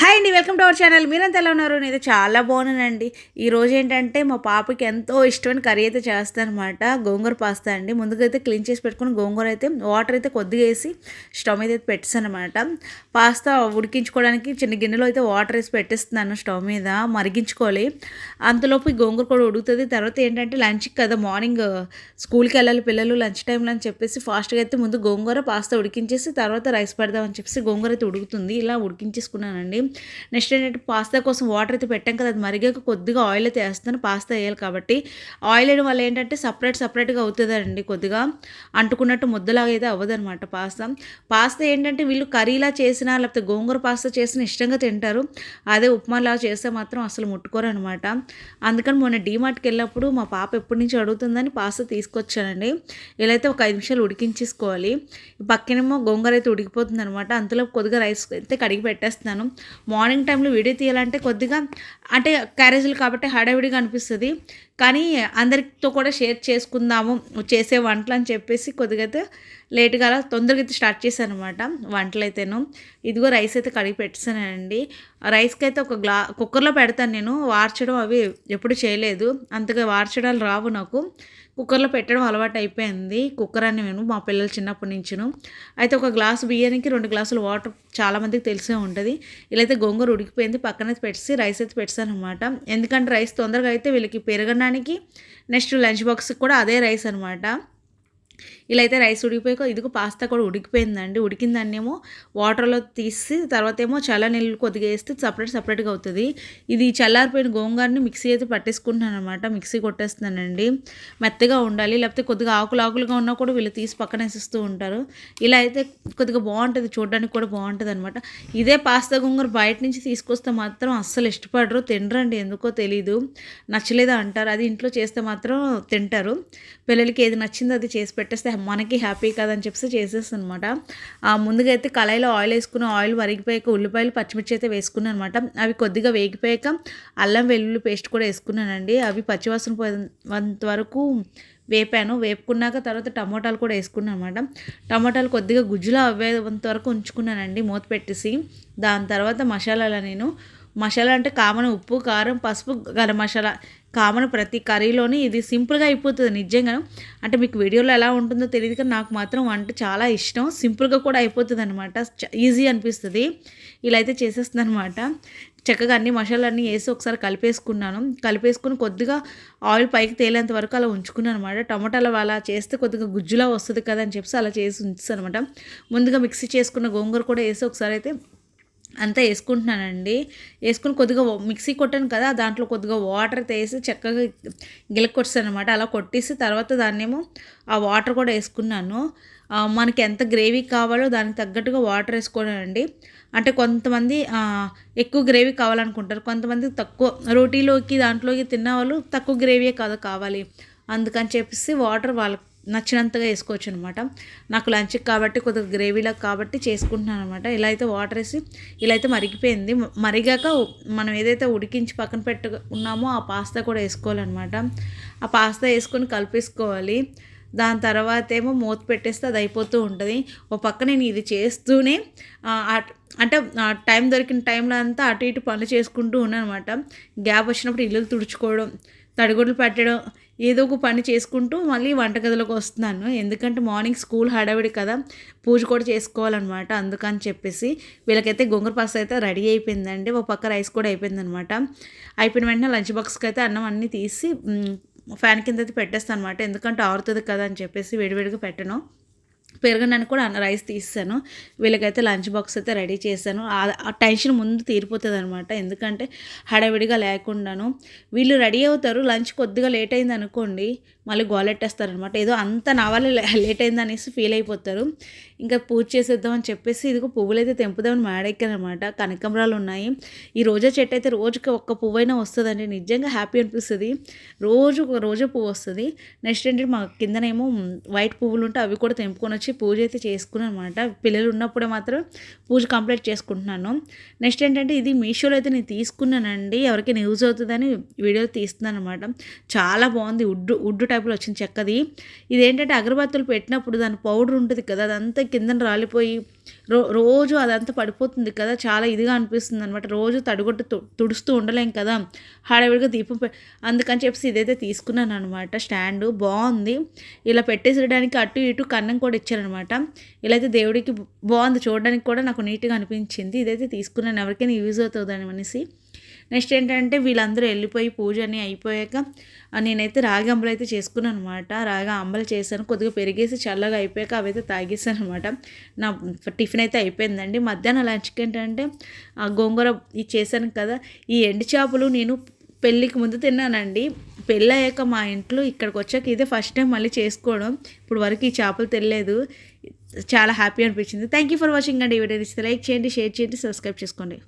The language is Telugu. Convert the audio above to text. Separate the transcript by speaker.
Speaker 1: హాయ్ అండి వెల్కమ్ టు అవర్ ఛానల్ మీరంతా ఎలా ఉన్నారు? నేను చాలా బాగున్నానండి. ఈరోజు ఏంటంటే మా పాపకి ఎంతో ఇష్టమైన కర్రీ అయితే చేస్తాను అనమాట గోంగూర పాస్తా అండి. ముందుగా అయితే క్లీన్ చేసి పెట్టుకుని గోంగూర అయితే వాటర్ అయితే కొద్దిగా వేసి స్టవ్ మీద అయితే పెట్టేస్తాను అనమాట పాస్తా ఉడికించుకోవడానికి చిన్న గిన్నెలో అయితే వాటర్ వేసి పెట్టేస్తున్నాను స్టవ్ మీద మరిగించుకోవాలి. అంతలోపు ఈ గోంగూర కూడా ఉడుకుతుంది. తర్వాత ఏంటంటే లంచ్కి కదా మార్నింగ్ స్కూల్కి వెళ్ళాలి పిల్లలు లంచ్ టైంలో అని చెప్పేసి ఫాస్ట్గా అయితే ముందు గోంగూర పాస్తా ఉడికించేసి తర్వాత రైస్ పెడదామని చెప్పేసి గోంగూర అయితే ఉడుకుతుంది. ఇలా ఉడికించేసుకున్నానండి. నెక్స్ట్ ఏంటంటే పాస్తా కోసం వాటర్ అయితే పెట్టాం కదా అది మరిగాక కొద్దిగా ఆయిల్ అయితే వేస్తాను. పాస్తా వేయాలి కాబట్టి ఆయిల్ వేయడం వల్ల ఏంటంటే సపరేట్ సపరేట్గా అవుతుందండి కొద్దిగా. అంటుకున్నట్టు ముద్దలాగా అయితే అవ్వదనమాట పాస్తా. పాస్తా ఏంటంటే వీళ్ళు కర్రీలా చేసినా లేకపోతే గోంగూర పాస్తా చేసినా ఇష్టంగా తింటారు. అదే ఉప్మాలా చేస్తే మాత్రం అసలు ముట్టుకోరు అనమాట అందుకని మొన్న డీమార్ట్కి వెళ్ళినప్పుడు మా పాప ఎప్పటి నుంచి అడుగుతుందని పాస్తా తీసుకొచ్చానండి. ఇలా అయితే ఒక ఐదు నిమిషాలు ఉడికించేసుకోవాలి. పక్కనేమో గోంగూర అయితే ఉడికిపోతుంది అనమాట అంతలో కొద్దిగా రైస్ అయితే కడిగి పెట్టేస్తున్నాను. మార్నింగ్ టైంలో వీడియో తీయాలంటే కొద్దిగా అంటే క్యారేజీలు కాబట్టి హడావిడిగా అనిపిస్తుంది. కానీ అందరితో కూడా షేర్ చేసుకుందాము చేసే వంటలు అని చెప్పేసి కొద్దిగా అయితే లేట్గా అలా తొందరగా అయితే స్టార్ట్ చేశాను అనమాట వంటలు అయితేను ఇదిగో రైస్ అయితే కడిగి పెట్టేసానండి రైస్కి అయితే ఒక గ్లా కుక్కర్లో పెడతాను నేను. వార్చడం అవి ఎప్పుడు చేయలేదు. అంతగా వార్చడాలు రావు నాకు. కుక్కర్లో పెట్టడం అలవాటు అయిపోయింది కుక్కర్ అని నేను మా పిల్లలు చిన్నప్పటి నుంచిను. అయితే ఒక గ్లాసు బియ్యానికి రెండు గ్లాసులు వాటర్ చాలామందికి తెలిసే ఉంటుంది. ఇలా అయితే గోంగూర ఉడికిపోయింది. పక్కన పెట్టి రైస్ అయితే పెట్టాను అనమాట ఎందుకంటే రైస్ తొందరగా అయితే వీళ్ళకి పెరగడానికి నెక్స్ట్ లంచ్ బాక్స్కి కూడా అదే రైస్ అనమాట ఇలా అయితే రైస్ ఉడికిపోయాక ఇదిగో పాస్తా కూడా ఉడికిపోయిందండి. ఉడికిందాన్ని ఏమో వాటర్లో తీసి తర్వాత ఏమో చల్ల నీళ్ళు కొద్దిగా వేస్తే సపరేట్ సపరేట్గా అవుతుంది. ఇది చల్లారిపోయిన గోంగారిని మిక్సీ అయితే పట్టేసుకుంటున్నాను అనమాట మిక్సీ కొట్టేస్తున్నానండి. మెత్తగా ఉండాలి. లేకపోతే కొద్దిగా ఆకులు ఆకులుగా ఉన్నా కూడా వీళ్ళు తీసి పక్కన వేసిస్తూ ఉంటారు. ఇలా అయితే కొద్దిగా బాగుంటుంది. చూడడానికి కూడా బాగుంటుంది అనమాట ఇదే పాస్తా గోంగూర బయట నుంచి తీసుకొస్తే మాత్రం అస్సలు ఇష్టపడరు. తినరండి. ఎందుకో తెలీదు. నచ్చలేదా అంటారు అది ఇంట్లో చేస్తే మాత్రం తింటారు. పిల్లలకి ఏది నచ్చిందో అది చేసి పెట్టేస్తే మనకి హ్యాపీ కదని చెప్పేసి చేసేస్తాను అనమాట ముందుగా అయితే కళాయిలో ఆయిల్ వేసుకుని ఆయిల్ వరిగిపోయాక ఉల్లిపాయలు పచ్చిమిర్చి అయితే వేసుకున్నాను అనమాట అవి కొద్దిగా వేగిపోయాక అల్లం వెల్లుల్లి పేస్ట్ కూడా వేసుకున్నానండి. అవి పచ్చివాసన పోయేంత వరకు వేపాను. వేపుకున్నాక తర్వాత టమోటాలు కూడా వేసుకున్నాను అనమాట టమోటాలు కొద్దిగా గుజ్జులో అవ్వేంత వరకు ఉంచుకున్నానండి మూత పెట్టేసి. దాని తర్వాత మసాలాలు నేను మసాలా అంటే కామన్ ఉప్పు కారం పసుపు గరం మసాలా. కామన్ ప్రతి కర్రీలోని ఇది సింపుల్గా అయిపోతుంది నిజంగా అంటే మీకు వీడియోలో ఎలా ఉంటుందో తెలియదు కానీ నాకు మాత్రం వంట చాలా ఇష్టం. సింపుల్గా కూడా అయిపోతుంది అనమాట ఈజీ అనిపిస్తుంది. ఇలా అయితే చేసేస్తుంది అనమాట చక్కగా అన్ని మసాలాన్ని వేసి ఒకసారి కలిపేసుకున్నాను. కలిపేసుకుని కొద్దిగా ఆయిల్ పైకి తేలేంత వరకు అలా ఉంచుకున్నాను అనమాట టమాటాలు అలా చేస్తే కొద్దిగా గుజ్జులా వస్తుంది కదా అని చెప్పేసి అలా చేసి ఉంచుతాను అనమాట ముందుగా మిక్సీ చేసుకున్న గోంగూర కూడా వేసి ఒకసారి అయితే అంతా వేసుకుంటున్నానండి. వేసుకుని కొద్దిగా మిక్సీ కొట్టాను కదా దాంట్లో కొద్దిగా వాటర్ తీసి చక్కగా గిలకొట్టాను అనమాట అలా కొట్టేసి తర్వాత దాన్నేమో ఆ వాటర్ కూడా వేసుకున్నాను. మనకి ఎంత గ్రేవీ కావాలో దానికి తగ్గట్టుగా వాటర్ వేసుకోనండి. అంటే కొంతమంది ఎక్కువ గ్రేవీ కావాలనుకుంటారు. కొంతమంది తక్కువ రోటీలోకి దాంట్లోకి తిన్న వాళ్ళు తక్కువ గ్రేవీయే కాదు కావాలి. అందుకని చెప్పేసి వాటర్ వాళ్ళకి నచ్చినంతగా వేసుకోవచ్చు అనమాట నాకు లంచ్కి కాబట్టి కొద్దిగా గ్రేవీలా కాబట్టి చేసుకుంటున్నాను అనమాట ఇలా అయితే వాటర్ వేసి ఇలా అయితే మరిగిపోయింది. మరిగాక మనం ఏదైతే ఉడికించి పక్కన పెట్టుకున్నామో ఆ పాస్తా కూడా వేసుకోవాలన్నమాట ఆ పాస్తా వేసుకొని కలిపేసుకోవాలి. దాని తర్వాత ఏమో మూత పెట్టేస్తే అది అయిపోతూ ఉంటుంది. ఓ పక్క నేను ఇది చేస్తూనే అంటే టైం దొరికిన టైంలో అంతా అటు ఇటు పనులు చేసుకుంటూ ఉన్నాను అనమాట గ్యాప్ వచ్చినప్పుడు ఇల్లు తుడుచుకోవడం తడిగుడ్లు పెట్టడం ఏదో ఒక పని చేసుకుంటూ మళ్ళీ వంటగదిలోకి వస్తున్నాను. ఎందుకంటే మార్నింగ్ స్కూల్ హడావిడి కదా పూజ కూడా చేసుకోవాలన్నమాట అందుకని చెప్పేసి. వీళ్ళకైతే గొంగర పాస్ అయితే రెడీ అయిపోయిందండి. ఒక పక్క రైస్ కూడా అయిపోయిందనమాట అయిపోయిన వెంటనే లంచ్ బాక్స్కి అయితే అన్నం అన్నీ తీసి ఫ్యాన్ కిందది పెట్టేస్తాను అనమాట ఎందుకంటే ఆరుతుంది కదా అని చెప్పేసి వేడివేడిగా పెట్టను. పెరగడానికి కూడా రైస్ తీసాను వీళ్ళకైతే లంచ్ బాక్స్ అయితే రెడీ చేశాను. ఆ టెన్షన్ ముందు తీరిపోతుంది అనమాట ఎందుకంటే హడావిడిగా లేకుండాను. వీళ్ళు రెడీ అవుతారు. లంచ్ కొద్దిగా లేట్ అయింది అనుకోండి మళ్ళీ గోలెట్టేస్తారనమాట ఏదో అంత నా వల్ల లేట్ అయింది అనేసి ఫీల్ అయిపోతారు. ఇంకా పూజ చేసేద్దామని చెప్పేసి ఇదిగో పువ్వులు అయితే తెంపుదామని మేడెక్కానమాట కనకంబరాలు ఉన్నాయి. ఈ రోజా చెట్టు అయితే రోజుకి ఒక్క పువ్వు అయినా వస్తుందండి. నిజంగా హ్యాపీ అనిపిస్తుంది. రోజు ఒక రోజా పువ్వు వస్తుంది. నెక్స్ట్ ఏంటంటే మా కిందనేమో వైట్ పువ్వులు ఉంటే అవి కూడా తెంపుకొని వచ్చి పూజ అయితే చేసుకున్నాను అనమాట పిల్లలు ఉన్నప్పుడే మాత్రం పూజ కంప్లీట్ చేసుకుంటున్నాను. నెక్స్ట్ ఏంటంటే ఇది మీషోలో అయితే నేను తీసుకున్నానండి. ఎవరికైనా యూజ్ అవుతుందని వీడియో తీస్తున్నాను అనమాట చాలా బాగుంది. ఉడ్డు ఉడ్డు టైప్లో వచ్చింది చెక్కది. ఇదేంటంటే అగరబత్తులు పెట్టినప్పుడు దాని పౌడర్ ఉంటుంది కదా అదంతా కిందన రాలిపోయి రో రోజు అదంతా పడిపోతుంది కదా చాలా ఇదిగా అనిపిస్తుంది అనమాట రోజు తడిగొట్టు తు- తుడుస్తూ ఉండలేం కదా హడావిడిగా దీపం అందుకని చెప్పేసి ఇదైతే తీసుకున్నాను అనమాట స్టాండు బాగుంది. ఇలా పెట్టేసేయడానికి అటు ఇటు కన్నం కూడా ఇచ్చారనమాట ఇలా అయితే దేవుడికి బాగుంది. చూడడానికి కూడా నాకు నీట్గా అనిపించింది. ఇదైతే తీసుకున్నాను. ఎవరికైనా యూజ్ అవుతుందని అనేసి. నెక్స్ట్ ఏంటంటే వీళ్ళందరూ వెళ్ళిపోయి పూజ అని అయిపోయాక నేనైతే రాగి అంబలు అయితే చేసుకున్నాను అనమాట రాగి అంబలు చేశాను. కొద్దిగా పెరిగేసి చల్లగా అయిపోయాక అవైతే తాగేసాను అనమాట నా టిఫిన్ అయితే అయిపోయిందండి. మధ్యాహ్నం లంచ్కి ఏంటంటే ఆ గోంగూర ఇది చేశాను కదా ఈ ఎండు చేపలు నేను పెళ్ళికి ముందు తిన్నానండి. పెళ్ళి అయ్యాక మా ఇంట్లో ఇక్కడికి వచ్చాక ఇదే ఫస్ట్ టైం మళ్ళీ చేసుకోవడం. ఇప్పుడు వరకు ఈ చేపలు తెలియలేదు చాలా హ్యాపీ అనిపించింది. థ్యాంక్ యూ ఫర్ వాచింగ్ అండి. ఈ వీడియో లైక్ చేయండి షేర్ చేయండి సబ్స్క్రైబ్ చేసుకోండి.